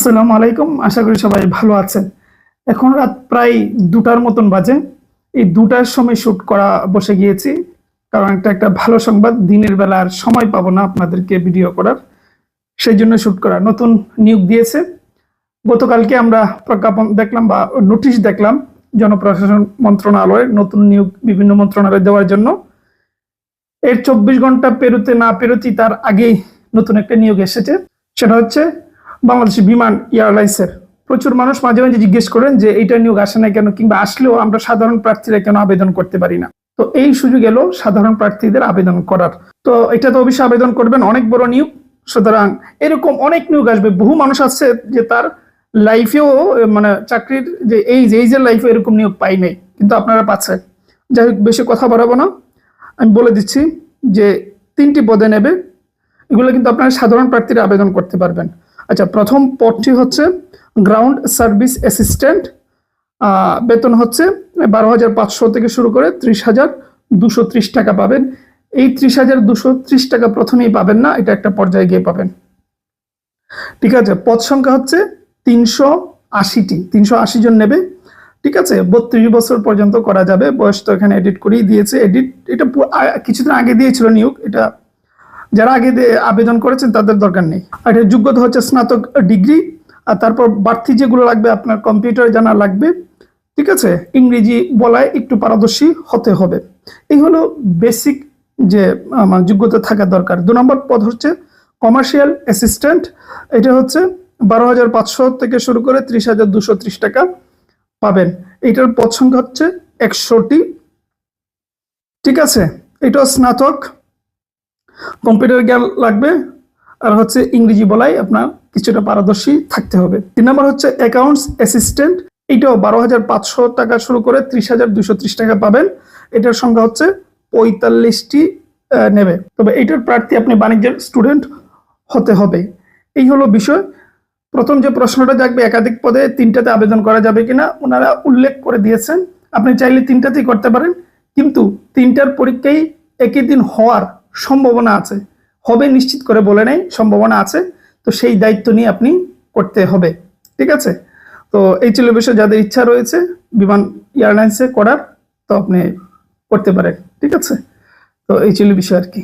আসসালামু আলাইকুম, আশা করি সবাই ভালো আছেন। এখন রাত প্রায় দুটার মতন বাজে। এই দুটার সময় শ্যুট করা বসে গিয়েছি, কারণ একটা একটা ভালো সংবাদ, দিনের বেলা আর সময় পাবো না আপনাদেরকে ভিডিও করার। সেই জন্য শ্যুট করা। নতুন নিয়োগ দিয়েছে। গতকালকে আমরা প্রজ্ঞাপন দেখলাম বা নোটিশ দেখলাম জনপ্রশাসন মন্ত্রণালয়ের নতুন নিয়োগ বিভিন্ন মন্ত্রণালয়ে দেওয়ার জন্য। এর চব্বিশ ঘণ্টা পেরোতে না পেরোতেই তার আগেই নতুন একটা নিয়োগ এসেছে। সেটা হচ্ছে বাংলাদেশ বিমান এয়ারলাইন্সের। প্রচুর মানুষ মাঝে মাঝে জিজ্ঞেস করেন যে, এইটা নিয়োগ আসে না কেন? কিংবা, আসলেও আমরা সাধারণ প্রার্থীরা কেন আবেদন করতে পারি না? তো এই সুযোগ এলো সাধারণ প্রার্থীদের আবেদন করার। তো এটা তো অবশ্যই আবেদন করবেন, অনেক বড় নিয়োগ। সুতরাং এরকম অনেক নিয়োগ আসবে। বহু মানুষ আছে যে তার লাইফেও মানে চাকরির যে এই যে এইজের লাইফে এরকম নিয়োগ পাই নাই। কিন্তু আপনারা পাচ্ছেন যাই হোক, বেশি কথা বাড়াবো না। আমি বলে দিচ্ছি যে, তিনটি পদে নেবে। এগুলো কিন্তু আপনারা সাধারণ প্রার্থীরা আবেদন করতে পারবেন। আচ্ছা প্রথম পদটি হচ্ছে গ্রাউন্ড সার্ভিস অ্যাসিস্ট্যান্ট বেতন হচ্ছে বারো হাজার পাঁচশো থেকে শুরু করে ত্রিশ হাজার দুশো ত্রিশ টাকা পাবেন। এই ত্রিশ হাজার দুশো ত্রিশ টাকা প্রথমেই পাবেন না, এটা একটা পর্যায়ে গিয়ে পাবেন। ঠিক আছে, পদ সংখ্যা হচ্ছে তিনশো আশিটি, তিনশো আশি জন নেবে। ঠিক আছে, বত্রিশ বছর পর্যন্ত করা যাবে, বয়স তো এখানে এডিট করেই দিয়েছে। এডিট এটা কিছুদিন আগে দিয়েছিল নিয়োগ, এটা যারা আগে আবেদন করেছেন তাদের দরকার নেই। আর এর যোগ্যতা হচ্ছে স্নাতক ডিগ্রি, আর তারপর বাড়তি যেগুলো লাগবে আপনার কম্পিউটার জানা লাগবে, ঠিক আছে? ইংরেজি বলায় একটু পারদর্শী হতে হবে। এই হলো বেসিক যে আমার যোগ্যতা থাকা দরকার। দু নম্বর পদ হচ্ছে কমার্শিয়াল অ্যাসিস্ট্যান্ট এটা হচ্ছে বারো হাজার পাঁচশো থেকে শুরু করে ত্রিশ হাজার দুশো ত্রিশ টাকা পাবেন। এইটার পদ সংখ্যা হচ্ছে একশোটি, ঠিক আছে? এটা স্নাতক। কম্পিউটার জ্ঞান লাগবে, আর হচ্ছে ইংরেজি বলাই আপনার কিছুটা পারদর্শী থাকতে হবে। তিন নম্বর হচ্ছে অ্যাকাউন্টস অ্যাসিস্ট্যান্ট এটাও বারো হাজার পাঁচশো টাকা শুরু করে ত্রিশ হাজার দুশো ত্রিশ টাকা পাবেন। এটার সংখ্যা হচ্ছে পঁয়তাল্লিশটি নেবে। তবে এটার প্রার্থী আপনি বাণিজ্যের স্টুডেন্ট হতে হবে। এই হলো বিষয়। প্রথম যে প্রশ্নটা থাকবে একাধিক পদে তিনটাতে আবেদন করা যাবে কিনা, ওনারা উল্লেখ করে দিয়েছেন। আপনি চাইলে তিনটাতেই করতে পারেন, কিন্তু তিনটার পরীক্ষাই একই দিন হওয়ার সম্ভাবনা আছে। হবে নিশ্চিত করে বলে নেই, সম্ভাবনা আছে। তো সেই দায়িত্ব নিয়ে আপনি করতে হবে, ঠিক আছে? তো এই ছিল বিষয়ে, যাদের ইচ্ছা রয়েছে বিমান এয়ারলাইন্সে করার, তো আপনি করতে পারেন, ঠিক আছে? তো এই ছিল বিষয় আর কি।